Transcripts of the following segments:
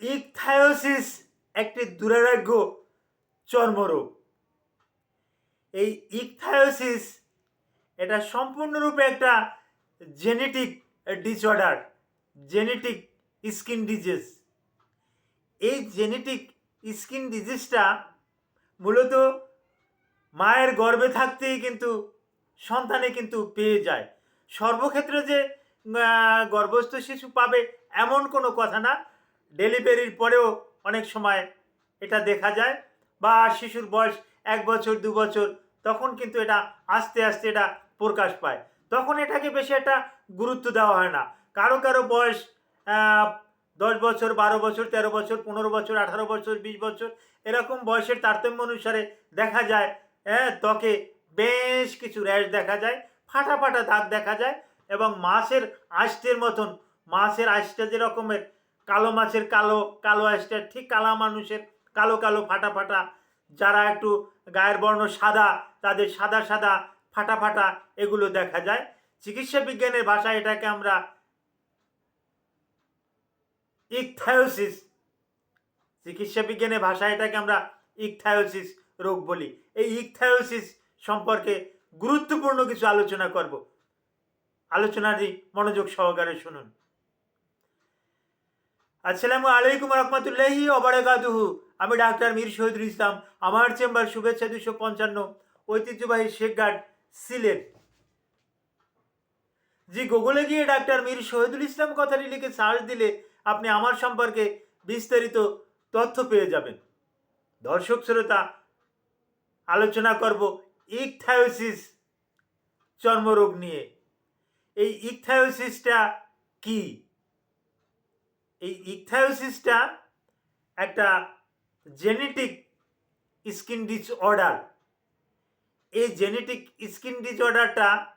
Ichthyosis একটি দুরারোগ্য চর্মরোগ। এই ইকথায়োসিস এটা সম্পূর্ণরূপে একটা genetic disorder, genetic skin disease. এই জেনেটিক স্কিন ডিজিজটা মূলত মায়ের গর্ভে থাকতেই কিন্তু সন্তানে কিন্তু পেয়ে যায়। সর্বক্ষেত্রে যে গর্ভস্থ শিশু পাবে এমন কোনো কথা না। ডেলিভারির পরেও অনেক সময় এটা দেখা যায় বা শিশুর বয়স এক বছর, দু বছর, তখন কিন্তু এটা আস্তে আস্তে এটা প্রকাশ পায়। তখন এটাকে বেশি একটা গুরুত্ব দেওয়া হয় না। কারও কারও বয়স দশ বছর, বারো বছর, তেরো বছর, পনেরো বছর, আঠারো বছর, বিশ বছর, এরকম বয়সের তারতম্য অনুসারে দেখা যায় হ্যাঁ ত্বকে বেশ কিছু র্যাশ দেখা যায়, ফাটা ফাটা দাগ দেখা যায় এবং মাছের আষ্টের মতন, মাছের আষ্টা যে রকমের কালো মাছের কালো কালো আষ্টা ঠিক কালা মানুষের কালো কালো ফাটা ফাটা। যারা একটু গায়ের বর্ণ সাদা, তাদের সাদা সাদা ফাটা ফাটা এগুলো দেখা যায়। চিকিৎসা বিজ্ঞানের ভাষায় এটাকে আমরা ইকথায়োসিস চিকিৎসা বিজ্ঞানের ভাষায় এটাকে আমরা ইকথায়োসিস রোগ বলি। এই ইকথায়োসিস সম্পর্কে গুরুত্বপূর্ণ কিছু আলোচনা করব। আলোচনাটি মনোযোগ সহকারে শুনুন। আসসালামু আলাইকুম রহমতুল্লাহি অবরাকাতুহু আমি ডাক্তার মীর শহীদুল ইসলাম। আমার চেম্বার শুভেচ্ছা দুশো পঞ্চান্ন। ঐতিহ্যবাহী শেখঘাট সিলেট। জি, গুগলে গিয়ে ডাক্তার মীর শহীদুল ইসলাম কথাটি লিখে সার্চ দিলে আপনি আমার সম্পর্কে বিস্তারিত তথ্য পেয়ে যাবেন। দর্শক, শ্রোতা, আলোচনা করব ইকথায়োসিস চর্মরোগ নিয়ে। এই ইকথায়োসিসটা কি? এই ইথায়োসিসটা একটা জেনেটিক স্কিন ডিসঅর্ডার। এই জেনেটিক স্কিন ডিসঅর্ডারটা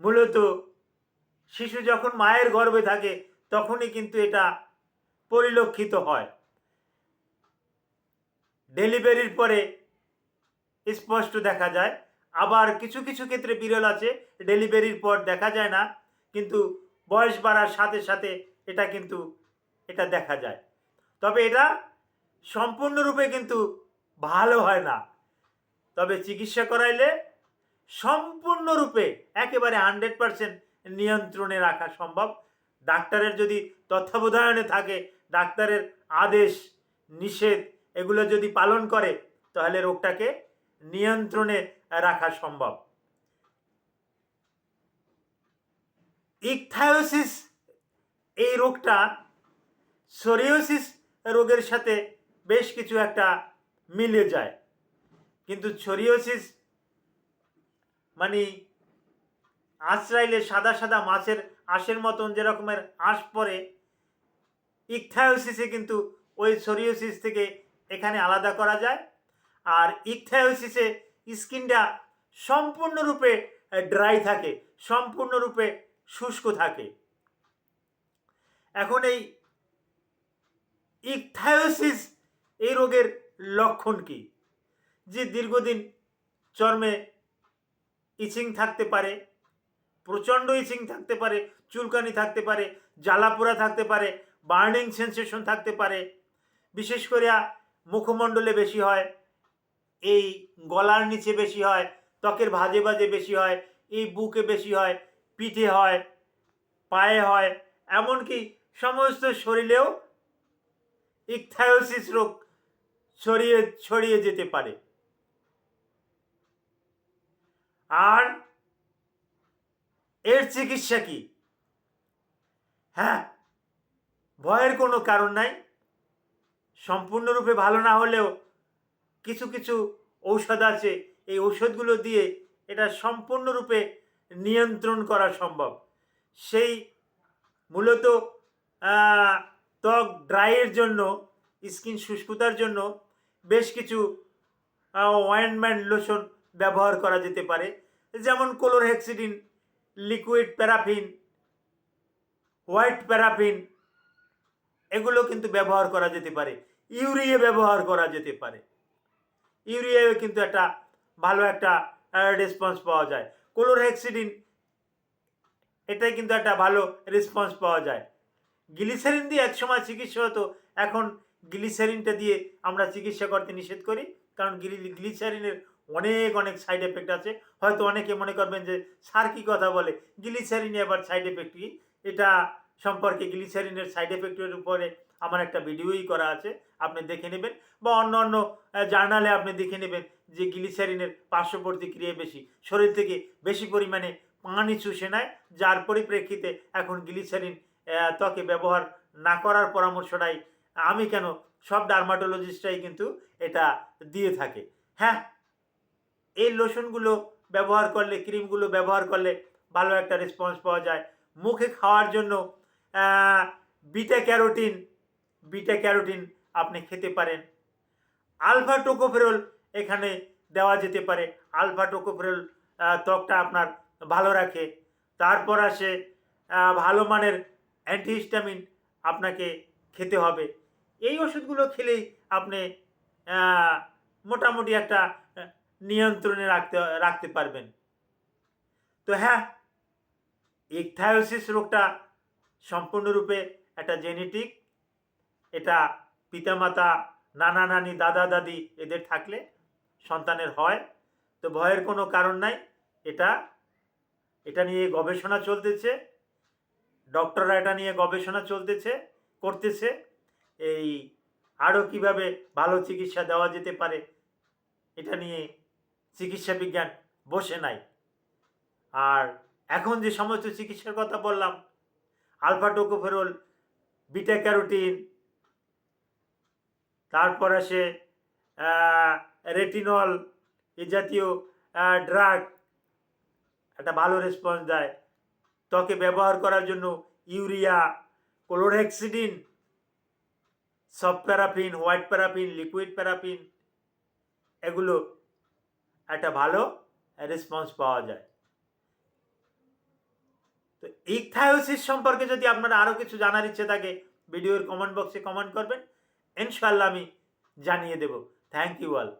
মূলত শিশু যখন মায়ের গর্ভে থাকে, তখনই কিন্তু এটা পরিলক্ষিত হয়। ডেলিভারির পরে স্পষ্ট দেখা যায়। আবার কিছু কিছু ক্ষেত্রে বিরল আছে, ডেলিভারির পর দেখা যায় না। কিন্তু বয়স বাড়ার সাথে সাথে এটা কিন্তু, এটা দেখা যায়। তবে এটা সম্পূর্ণরূপে কিন্তু ভালো হয় না। তবে চিকিৎসা করাইলে সম্পূর্ণরূপে একেবারে হান্ড্রেড পারসেন্ট নিয়ন্ত্রণে রাখা সম্ভব। ডাক্তারের যদি তত্ত্বাবধানে থাকে, ডাক্তারের আদেশ, নিষেধ এগুলো যদি পালন করে, তাহলে রোগটাকে নিয়ন্ত্রণে রাখা সম্ভব। ইকথায়োসিস এই রোগটা সোরিওসিস রোগের সাথে বেশ কিছু একটা মিলে যায়। কিন্তু সোরিওসিস মানে আঁচড়াইলে সাদা সাদা মাছের আঁশের মতন যে রকমের আঁশ পড়ে ইকথায়োসিসে কিন্তু ওই সোরিওসিস থেকে এখানে আলাদা করা যায়। আর ইকথায়োসিসে স্কিনটা সম্পূর্ণরূপে ড্রাই থাকে, সম্পূর্ণরূপে শুষ্ক থাকে। এখন এই ইকথায়োসিস এই রোগের লক্ষণ কি? যে দীর্ঘদিন চর্মে ইচিং থাকতে পারে, প্রচণ্ড ইচিং থাকতে পারে, চুলকানি থাকতে পারে, জ্বালাপোড়া থাকতে পারে, বার্নিং সেন্সেশন থাকতে পারে, বিশেষ করে মুখমণ্ডলে বেশি হয়, এই গলার নিচে বেশি হয়, ত্বকের ভাজে ভাজে বেশি হয়, এই বুকে বেশি হয়, পিঠে হয়, পায়ে হয়, এমনকি সমস্ত শরীরেও ইকথায়োসিস রোগ ছড়িয়ে ছড়িয়ে যেতে পারে। আর এর চিকিৎসা কি? হ্যাঁ ভয়ের কোনো কারণ নাই। সম্পূর্ণরূপে ভালো না হলেও কিছু কিছু ঔষধ আছে। এই ঔষধগুলো দিয়ে এটা সম্পূর্ণরূপে নিয়ন্ত্রণ করা সম্ভব। সেই মূলত ত্বক ড্রাইয়ের জন্য স্কিন শুষ্কতার জন্য বেশ কিছু অয়েনমেন্ট লোশন ব্যবহার করা যেতে পারে। যেমন chlorhexidine liquid paraffin white paraffin এগুলো কিন্তু ব্যবহার করা যেতে পারে। ইউরিয়া ব্যবহার করা যেতে পারে। ইউরিয়ায় কিন্তু একটা ভালো একটা রেসপন্স পাওয়া যায়। কোলোরহেক্সিডিন এটাই কিন্তু একটা ভালো রেসপন্স পাওয়া যায়। গ্লিসারিন দিয়ে একসময় চিকিৎসা হতো। এখন গ্লিসারিনটা দিয়ে আমরা চিকিৎসা করতে নিষেধ করি। কারণ গ্লি, গ্লিসারিনের অনেক অনেক সাইড এফেক্ট আছে। হয়তো অনেকে মনে করবেন যে, স্যার কী কথা বলে? গ্লিসারিনে আবার সাইড এফেক্ট কী? এটা সম্পর্কে গ্লিসারিনের সাইড এফেক্টের উপরে আমার একটা ভিডিওই করা আছে। আপনি দেখে নেবেন। বা অন্য অন্য জার্নালে আপনি দেখে নেবেন যে গ্লিসারিনের পার্শ্ব প্রতিক্রিয়া বেশি। শরীর থেকে বেশি পরিমাণে পানি চুষে নেয়। যার পরিপ্রেক্ষিতে এখন গ্লিসারিন ত্বকে ব্যবহার না করার পরামর্শটাই আমি কেন? সব ডার্মাটোলজিস্টরাই কিন্তু এটা দিয়ে থাকে। হ্যাঁ এই লোশনগুলো ব্যবহার করলে, ক্রিমগুলো ব্যবহার করলে ভালো একটা রেসপন্স পাওয়া যায়। মুখে খাওয়ার জন্য বিটা ক্যারোটিন বিটা ক্যারোটিন আপনি খেতে পারেন। আলফা টোকোফেরল এখানে দেওয়া যেতে পারে। আলফা টোকোফেরল ত্বকটা আপনার ভালো রাখে। তারপর আসে ভালো মানের অ্যান্টিহিস্টামিন আপনাকে খেতে হবে। এই ওষুধগুলো খেলেই আপনি মোটামুটি একটা নিয়ন্ত্রণে রাখতে রাখতে পারবেন। তো হ্যাঁ ইকথায়োসিস রোগটা সম্পূর্ণরূপে একটা জেনেটিক। এটা পিতামাতা, নানা নানি, দাদা, দাদি এদের থাকলে সন্তানের হয়। তো ভয়ের কোনো কারণ নাই। এটা এটা নিয়ে গবেষণা চলতেছে। ডক্টররা এটা নিয়ে গবেষণা চলতেছে, করতেছে। এই আরও কীভাবে ভালো চিকিৎসা দেওয়া যেতে পারে, এটা নিয়ে চিকিৎসা বিজ্ঞান বসে নাই। আর এখন যে সমস্ত চিকিৎসার কথা বললাম, আলফা টোকোফেরল বিটা ক্যারোটিন, তারপর আসে রেটিনল, এ জাতীয় ড্রাগ, একটা ভালো রেসপন্স দেয়। ত্বকে ব্যবহার করার জন্য urea, chlorhexidine, soft paraffin, white paraffin, liquid paraffin, এগুলো একটা ভালো রেসপন্স পাওয়া যায়। তো ইকথায়োসিস সম্পর্কে যদি আপনারা আরও কিছু জানার ইচ্ছে থাকে, ভিডিওর কমেন্ট বক্সে কমেন্ট করবেন। ইনশাল্লাহ আমি জানিয়ে দেব। Thank you all